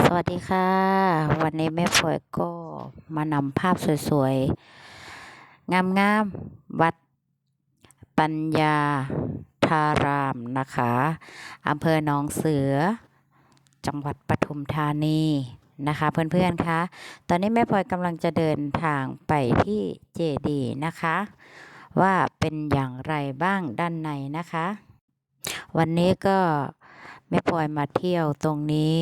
สวัสดีค่ะ วันนี้แม่ฝอยก็มานำภาพสวยๆ งามๆ วัดปัญญาธารามนะคะอำเภอหนองเสือ จังหวัดปทุมธานีนะคะเพื่อนๆคะตอนนี้แม่พลอยกำลังจะเดินทางไปที่เจดีนะคะ ว่าเป็นอย่างไรบ้างด้านในนะคะ วันนี้ก็แม่พลอยมาเที่ยวตรงนี้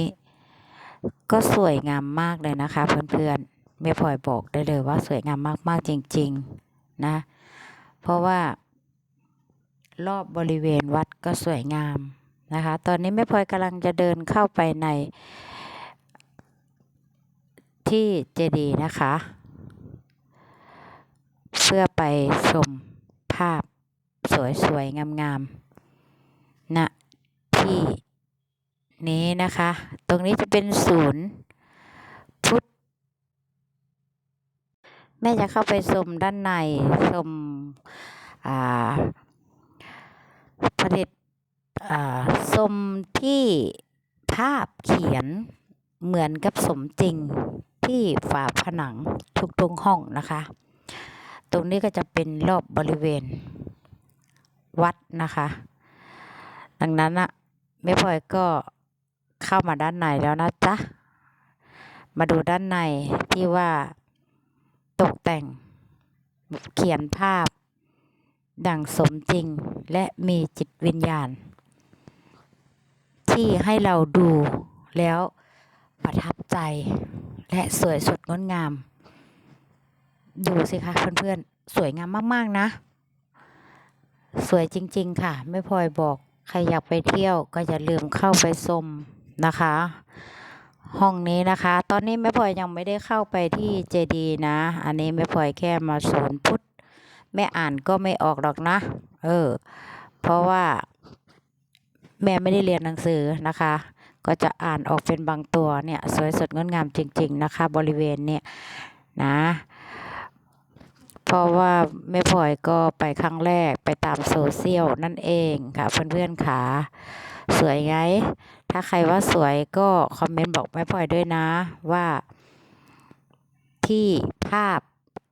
ก็สวยงามมากเลยนะคะเพื่อนๆแม่พลอยบอกได้เลยว่าสวยงามมากๆจริง ๆนะ เพราะว่ารอบบริเวณวัดก็สวยงามนะคะ ตอนนี้แม่พลอยกำลังจะเดินเข้าไปในที่เจดีย์นะคะ เพื่อไปชมภาพสวยๆงามๆณที่ นี้นะคะ ตรงนี้จะเป็นศูนย์พุทธแม่จะเข้าไปชมด้านในชมอ่าผลิตอ่าชมที่ภาพเขียนเหมือนกับสมจริงที่ฝาผนังทุกๆห้องนะคะ ตรงนี้ก็จะเป็นรอบบริเวณวัดนะคะ ดังนั้นอะแม่พลอยก็ เข้ามาด้านในแล้วนะจ๊ะ มาดูด้านในที่ว่าตกแต่งเขียนภาพ ดังสมจริงและมีจิตวิญญาณ ที่ให้เราดูแล้วประทับใจและสวยสดงดงาม ดูสิคะเพื่อนๆ สวยงามมาก ๆ นะ สวยจริง ๆ ค่ะ ไม่พลอยบอก ใครอยากไปเที่ยวก็อย่าลืมเข้าไปชม นะคะ ห้องนี้นะคะ ตอนนี้แม่พลอยยังไม่ได้เข้าไปที่เจดีนะ อันนี้แม่พลอยแค่มาศูนพุทธแม่อ่านก็ไม่ออกหรอกนะ เออ เพราะว่า แม่ไม่ได้เรียนหนังสือนะคะ ก็จะอ่านออกเป็นบางตัวเนี่ย สวยสดงดงามจริง ๆ นะคะ บริเวณเนี่ยนะเพราะว่าแม่พลอยก็ไปครั้งแรกไปตามโซเชียลนั่นเองค่ะเพื่อนๆค่ะสวยไง ถ้าใครว่าสวยก็คอมเมนต์บอกแม่พลอยด้วยนะว่า ที่ภาพ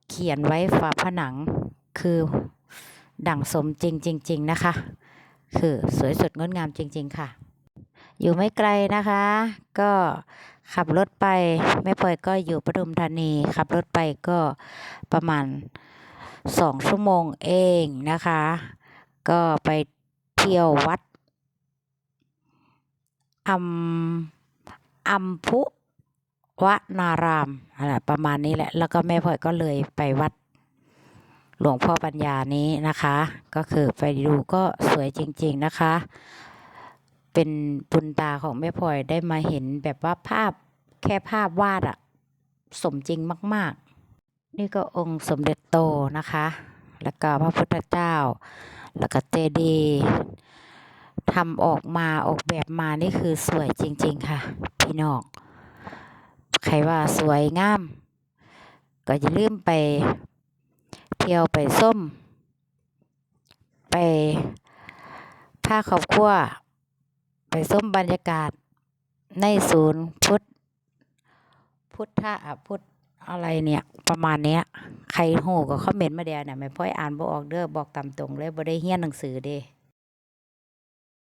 เขียนไว้ฝาผนังคือดั่งสมจริงจริง ๆ นะคะ คือสวยสดงดงามจริง ๆ ค่ะ อยู่ไม่ไกลนะคะ ก็ขับรถไปแม่พลอยก็อยู่ปทุมธานี ขับรถไปก็ประมาณสองชั่วโมงเองนะคะ ก็ไปเที่ยววัด อัมอัมพุวนารามอะไรประมาณนี้แหละ แล้วก็แม่พลอยก็เลยไปวัดหลวงพ่อปัญญานี้นะคะ ก็คือไปดูก็สวยจริง ๆนะคะ เป็นบุญตาของแม่พลอยได้มาเห็นแบบว่าภาพแค่ภาพวาดอะสมจริงมาก ๆ นี่ก็องค์สมเด็จโตนะคะ แล้วก็พระพุทธเจ้า แล้วก็เจดีย์ ทำออกมาออกแบบมานี่คือสวยจริง ๆ ค่ะ พี่น้องใครว่าสวยงาม ก็อย่าลืมไป เที่ยวไปส้ม ไปพาครอบครัวไปส้มบรรยากาศ ในศูนย์พุทธพุทธะอะพุทธอะไรเนี่ยประมาณเนี้ย ใครโหก็คอมเมนต์มาเดียวเนี่ยแม่พ่อยอ่านบ่ออกเด้อบอกตามตรงเลยบ่ได้เรียนหนังสือเด้